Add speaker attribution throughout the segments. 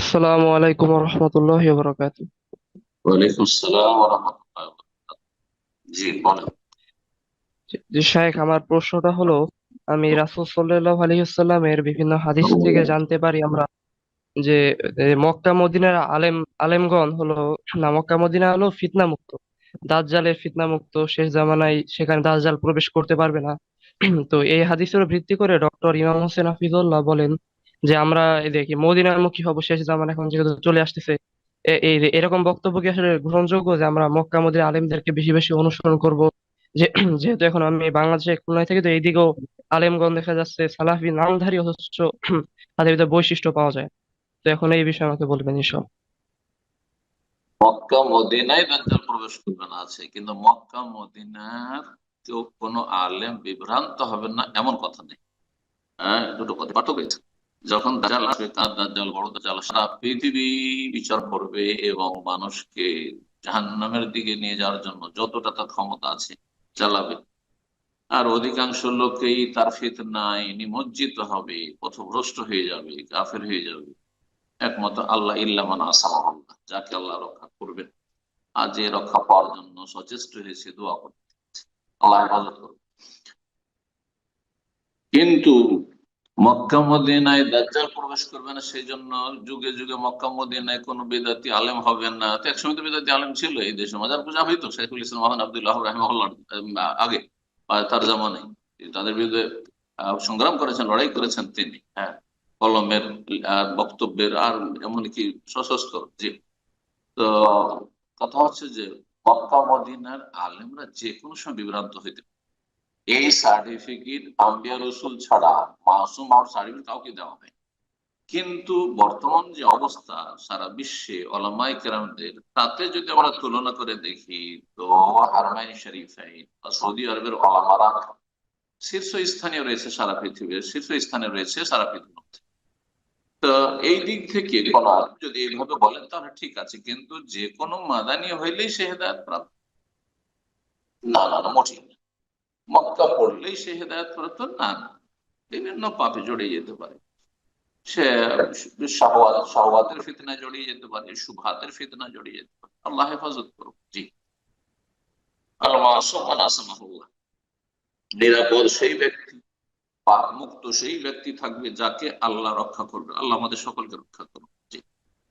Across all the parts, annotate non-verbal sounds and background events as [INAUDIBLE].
Speaker 1: আসসালামু আলাইকুম রহমতুল্লাহ বরকাত
Speaker 2: ওয়ালাইকুম আসসালাম রাহমাতুল্লাহি। জি বলেন।
Speaker 1: জি শাইখ আমার প্রশ্নটা হলো আমি রাসূল সাল্লাল্লাহু আলাইহি ওয়াসাল্লামের বিভিন্ন হাদিস থেকে জানতে পারি আমরা যে মক্কা মদিনার আলেম আলেমগণ হলো না মক্কা মদিনা হলো ফিতনা মুক্ত দাজ্জালের ফিতনা মুক্ত শেষ জামানায় সেখানে দাজ্জাল প্রবেশ করতে পারবে না। [CLEARS THROAT] তো এই হাদিসের ভিত্তি করে ডক্টর ইমাম হোসেন হাফিজুল্লাহ বলেন যে আমরা, এই দেখি মদিনামুখী হব শেষ জামানা এখন যেহেতু চলে আসতেছে এই এরকম বক্তব্য কি আসলে গ্রহণযোগ্য যে আমরা মক্কা মদিনা আলেমদেরকে বেশি বেশি অনুসরণ করব? যে, [CLEARS THROAT] যেহেতু এখন আমি বাংলাদেশে খুলনায় থাকি, তো এইদিকেও আলেমগণ দেখা যাচ্ছে সালাফি নামধারী অথচ [CLEARS THROAT] তাদের ভিতরে বৈশিষ্ট্য পাওয়া যায়। তো এখন এই বিষয়ে আমাকে বলবেন এসব
Speaker 2: মক্কা মদিনায় দাজ্জাল প্রবেশ করবে না আছে, কিন্তু মক্কা মদিনার কেউ কোনো আলেম বিভ্রান্ত হবে না, এমন কথা নেই। হ্যাঁ দুটো কথা। পাঠক যখন দাজ্জাল আসবে, তার দাজ্জাল বড় দাজ্জাল, সারা পৃথিবী বিচার করবে এবং মানুষকে জাহান্নামের দিকে নিয়ে যাওয়ার জন্য যতটা তার ক্ষমতা আছে চালাবে। আর অধিকাংশ লোকেই তার ফিতনায় নিমজ্জিত হবে, পথভ্রষ্ট হয়ে যাবে, কাফের হয়ে যাবে। একমাত্র আল্লাহ ইল্লামান আসামাল্লাহ যাকে আল্লাহ রক্ষা করবেন। আর যে রক্ষা পাওয়ার জন্য সচেষ্ট হয়েছে, দোয়া করতে আল্লাহ হেফাজত করবে কিন্তু মক্কা মদিনায় দাজ্জাল প্রবেশ করবে না সেই জন্য যুগে যুগে মক্কা মদিনায় কোনো বেদাতি আলেম হবে না। তো একসময় তো বেদাতি আলেম ছিল এই দেশে। মাজার পূজা হইতো শেখুল ইসলাম মোহাম্মদ আব্দুল্লাহ রাহিমাহুল্লাহ আগে তার জামানায়। তাদের বিরুদ্ধে সংগ্রাম করেছেন, লড়াই করেছেন তিনি হ্যাঁ। কলমের আর বক্তব্যের, আর এমনকি সশস্ত্র, জি। তো, কথা হচ্ছে যে মক্কা মদিনার আলেমরা যে কোনো সময় বিভ্রান্ত হইতে। এই সার্টিফিকেট আম্বিয়া রসুল ছাড়া মাসুম আর সার্টিফিকেট কাউকে দেওয়া হয় কিন্তু বর্তমান যে অবস্থা, সারা বিশ্বে ওলামাই কেরামদের, তাতে যদি আমরা তুলনা করে দেখি, তো হারমাইন শরীফাইন বা সৌদি আরবের ওলামারা শীর্ষ স্থানীয় রয়েছে সারা পৃথিবীর শীর্ষ স্থানে রয়েছে সারা পৃথিবীর মধ্যে। তো এই দিক থেকে কোন যদি এইভাবে বলেন তাহলে ঠিক আছে, কিন্তু যে কোনো মাদানি হইলেই সে হেদায়ত প্রাপ্ত। না না না, মোটেই না। মক্কা পড়লেই সে হেদায়ত প্রাপ্ত না। বিভিন্ন পাপে জড়িয়ে যেতে পারে। সে শাহওয়াত শাহওয়াতের ফিতনা জড়িয়ে যেতে পারে, সুভাতের ফিতনা জড়িয়ে যেতে পারে। আল্লাহ হেফাজত করুক। জি। নিরাপদ সেই ব্যক্তি পাপ মুক্ত সেই ব্যক্তি থাকবে যাকে আল্লাহ রক্ষা করবে আল্লাহ আমাদের সকলকে রক্ষা করবে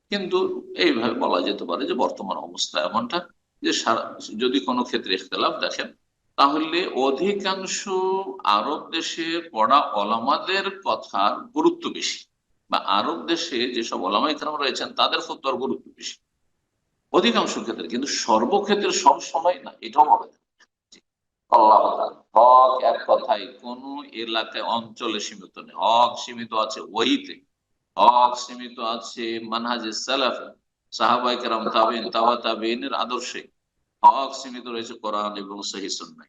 Speaker 2: কিন্তু এইভাবে বলা যেতে পারে যে বর্তমান অবস্থা এমনটা যে সারা যদি কোনো ক্ষেত্রে ইখতলাফ দেখেন তাহলে অধিকাংশ আরব দেশে পড়া অলামাদের কথার গুরুত্ব বেশি। বা আরব দেশে যেসব ওলামা ইকরাম রয়েছেন, তাদের ফতোয়ার গুরুত্ব বেশি। অধিকাংশ ক্ষেত্রে কিন্তু সর্বক্ষেত্রে সব সময় না, এটাও তাআলা। হক এক কথায় কোন এলাকায়, অঞ্চলে সীমিত নেই। হক সীমিত আছে ওইতে হক সীমিত আছে মানহাজে সালাফে। সাহাবাই কেরাম, তাবিন তাবা তাবিনের আদর্শে। হক সীমিত রয়েছে কোরআন এবং সহি সুন্নাহ।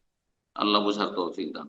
Speaker 2: আল্লাহ বোঝার তৌফিক দান